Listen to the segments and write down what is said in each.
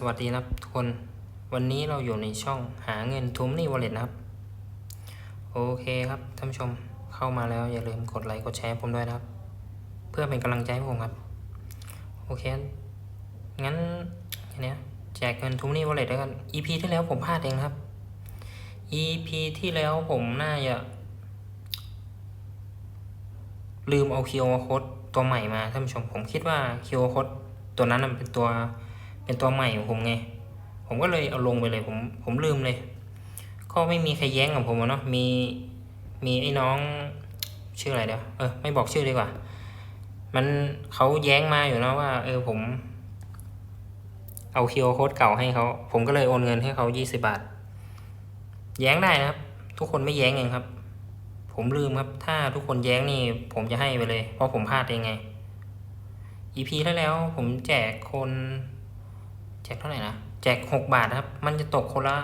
สวัสดีนะครับทุกคนวันนี้เราอยู่ในช่องหาเงินทุมนี่วอลเล็ตนะครับ โอเคครับท่านผู้ชมเข้ามาแล้วอย่าลืมกดไลค์กดแชร์ผมด้วยนะครับ เพื่อเป็นกำลังใจให้ผมครับ โอเค งั้นอันเนี้ยแจกเงินทุมนี่วอลเล็ตแล้วยกัน EP ที่แล้วผมพลาดเองครับ EP ที่แล้วผมน่าจะลืมเอา QR code ตัวใหม่มาท่านผู้ชมผมคิดว่า QR code ตัวนั้นเป็นตัว เป็นตัวใหม่ของผมไง ผมก็เลยเอาลงไปเลยผมผมลืมเลย ก็ไม่มีใครแย้งกับผมเนาะมีมีไอ้น้องชื่ออะไรเดี๋ยวเออไม่บอกชื่อดีกว่า มันเขาแย้งมาอยู่นะว่า เออผม เอา QR code เก่าให้เขาผมก็เลยโอนเงินให้เขา20บาท แย้งได้นะครับ ทุกคนไม่แย้งเองครับ ผมลืมครับ ถ้าทุกคนแย้งนี่ ผมจะให้ไปเลย เพราะผมพลาดเองไง EP ที่แล้วผมแจกคน จกเท่าไหร่นะ แจกหกบาทนะครับ มันจะตกคนละ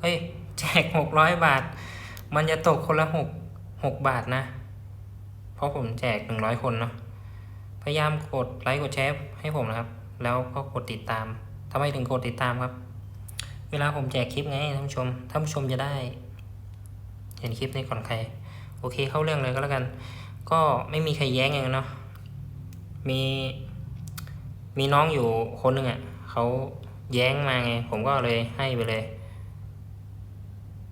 เฮ้ย แจกหกร้อยบาท มันจะตกคนละหกหกบาทนะ เพราะผมแจกหนึ่งร้อยคนเนาะ พยายามกดไลค์กดแชร์ให้ผมนะครับ แล้วก็กดติดตามทำไมถึงกดติดตามครับ เวลาผมแจกคลิปไงท่านผู้ชม ท่านผู้ชมจะได้ เห็นคลิปนี้ก่อนใคร โอเคเข้าเรื่องเลยก็แล้วกัน ก็ไม่มีใครแย้งเองเนาะ มี มีน้องอยู่คนหนึ่งอะเขาแย้งมาไง ผมก็เลยให้ไปเลย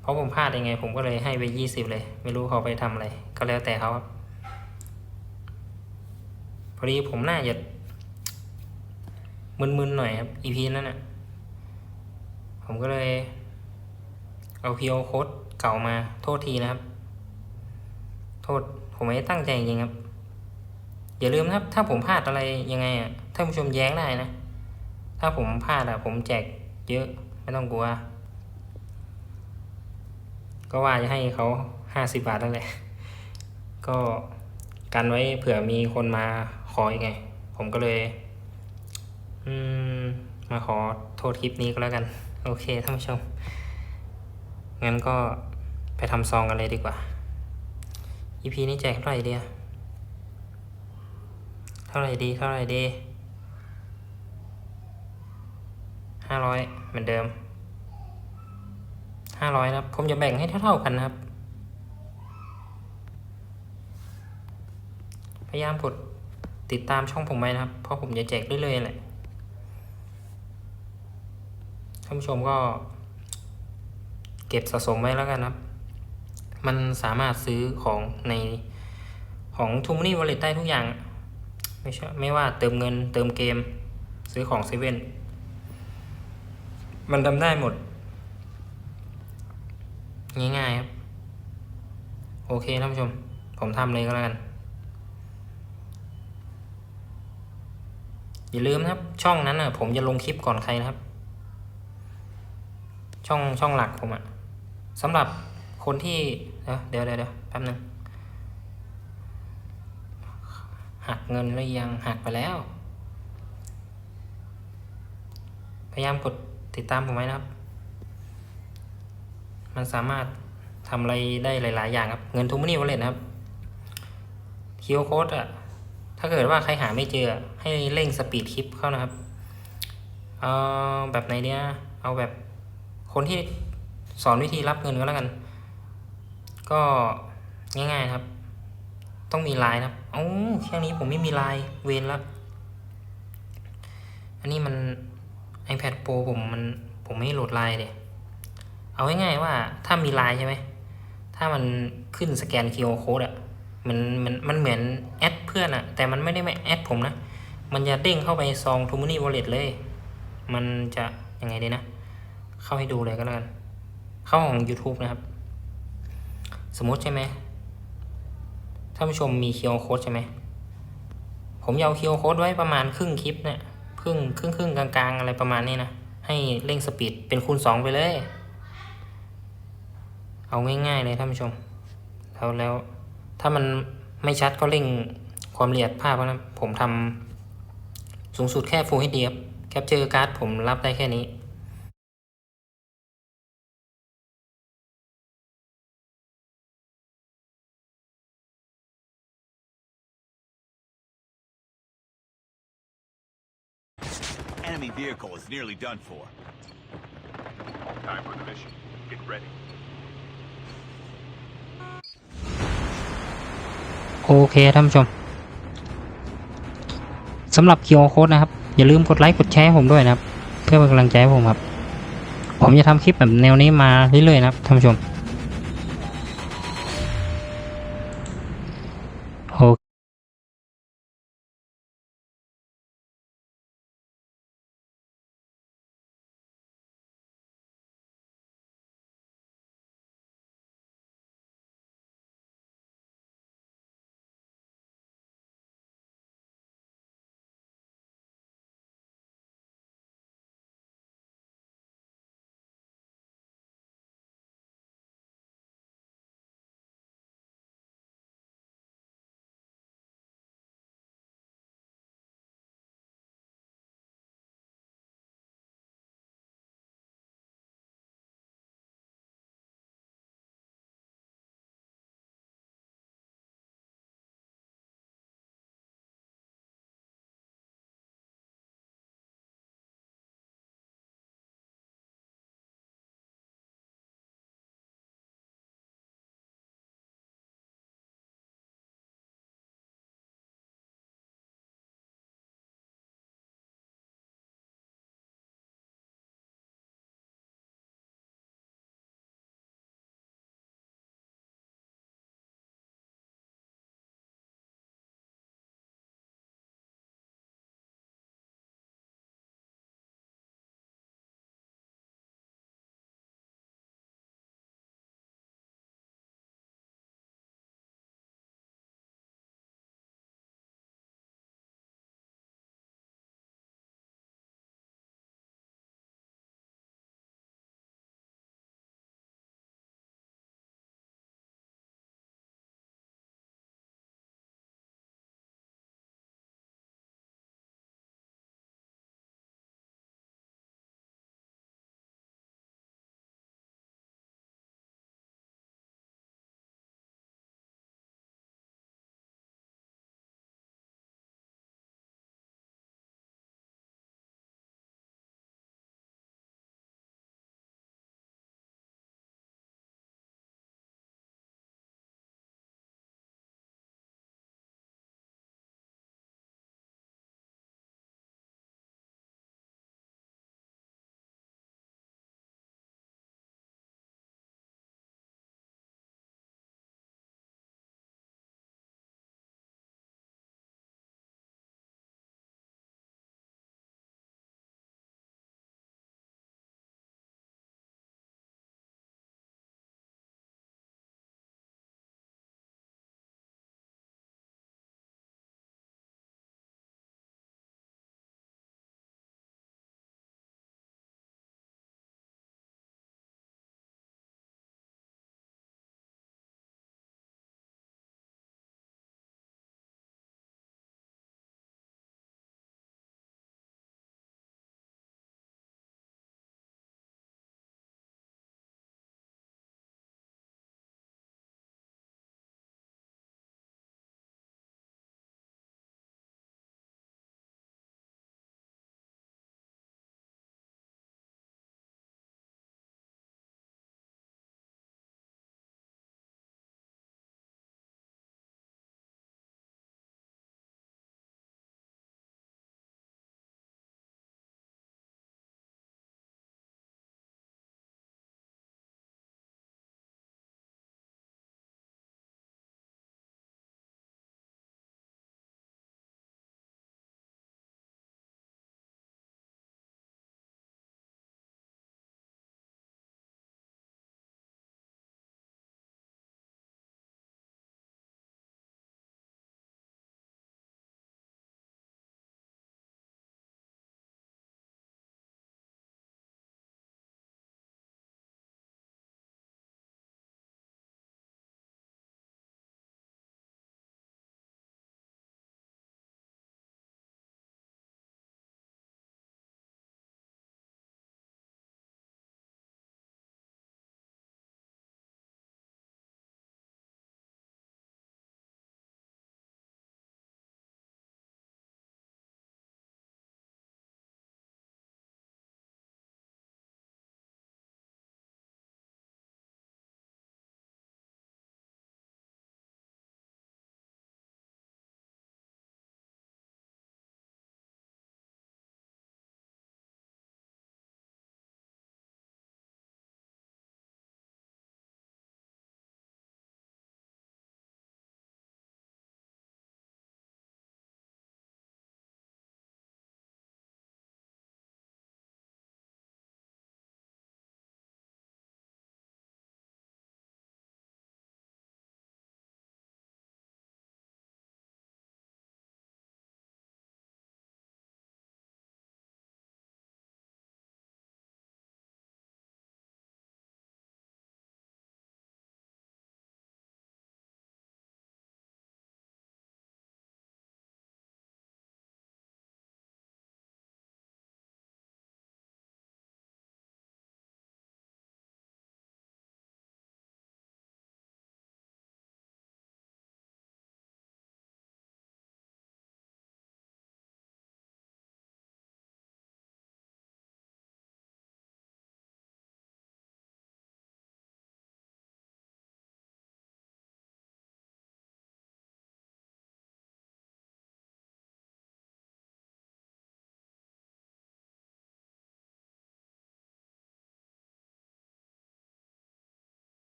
เพราะผมพลาดยังไง ผมก็เลยให้ไปยี่สิบเลย ไม่รู้เขาไปทำอะไร ก็แล้วแต่เขาครับพอดีผมน่าจะมึนๆหน่อยครับ EP นั้นอะ ผมก็เลย เอาพีโอโค้ดเก่ามาโทษทีนะครับ โทษผมไม่ได้ตั้งใจจริงครับ อย่าลืมนะครับ ถ้าผมพลาดอะไรยังไงอะท่านผู้ชมแย้งได้นะ ถ้าผมพลาดอะ ผมแจกเยอะไม่ต้องกลัว ก็ว่าจะให้เขาห้าสิบาทนั่นแหละ ก็กันไว้เผื่อมีคนมาขออีกไง ผมก็เลย อืม มาขอโทษคลิปนี้ก็แล้วกัน โอเคท่านผู้ชม งั้นก็ไปทำซองกันเลยดีกว่า EP นี้แจกเท่าไหร่ดีอะ ท่าไหร่ดี เท่าไหร่ดีห้าร้อยเหมือนเดิมห้าร้อยครับ ผมจะแบ่งให้เท่าๆกันนะครับ พยายามกดติดตามช่องผมไว้นะครับ เพราะผมจะแจกเรื่อยๆแหละ ท่านผู้ชมก็ เก็บสะสมไว้แล้วกันครับ มันสามารถซื้อของในของทูมนี่วอลเล็ตได้ทุกอย่าง ไม่ใช่ไม่ว่าเติมเงินเติมเกม ซื้อของเซเว่นมันทำได้หมด ง่ายๆครับ โอเคท่านผู้ชม ผมทำเลยก็แล้วกัน อย่าลืมนะครับ ช่องนั้นอะผมจะลงคลิปก่อนใครนะครับ ช่องช่องหลักผมอะสำหรับคนที่ เดี๋ยวเดี๋ยวเดี๋ยวเดี๋ยวแป๊บนึง หักเงินหรือยังหักไปแล้ว พยายามกดติดตามผมไว้นะครับ มันสามารถทำอะไรได้หลาย ๆ อย่างครับ เงินทุกนี่วอลเล็ตนะครับคิวโค้ดอะถ้าเกิดว่าใครหาไม่เจอ ให้เร่งสปีดคลิปเข้านะครับ เอาแบบไหนเนี้ยเอาแบบคนที่สอนวิธีรับเงินก็แล้วกัน ก็ง่าย ๆ ครับ ต้องมีไลน์นะครับเอ้าแค่นี้ผมไม่มีไลน์เวนแล้วอันนี้มัน iPad Pro ผมมันผมไม่โหลดไลน์เลยเอาง่ายๆว่าถ้ามีไลน์ใช่ไหม ถ้ามันขึ้นสแกน QR code อะมันมันมันเหมือนแอดเพื่อนอะแต่มันไม่ได้มาแอดผมนะ มันจะเด้งเข้าไปซองทูมูนี่วอลเล็ตเลย มันจะยังไงดีนะ เข้าให้ดูเลยก็แล้วกัน เข้าของ YouTube นะครับ สมมติใช่ไหม ท่านผู้ชมมี QR code ใช่ไหม ผมจะเอา QR code ไว้ประมาณครึ่งคลิปเนี่ยครึ่งครึ่งครึ่งกลางๆ อะไรประมาณนี้นะ ให้เร่งสปีดเป็นคูณสองไปเลย เอาง่ายๆเลยท่านผู้ชม แล้วแล้ว ถ้ามันไม่ชัดก็เร่งความละเอียดภาพนะผมทำสูงสุดแค่ Full HD ครับแคปเจอร์การ์ดผมรับได้แค่นี้ vehicle is nearly done for. Time for the mission. Get ready. โอเคท่านผู้ชมสำหรับคิวโค้ดนะครับ อย่าลืมกดไลค์กดแชร์ให้ผมด้วยนะครับ เพื่อเป็นกำลังใจให้ผมครับ ผมจะทำคลิปแบบแนวนี้มาเรื่อยๆนะครับท่านผู้ชม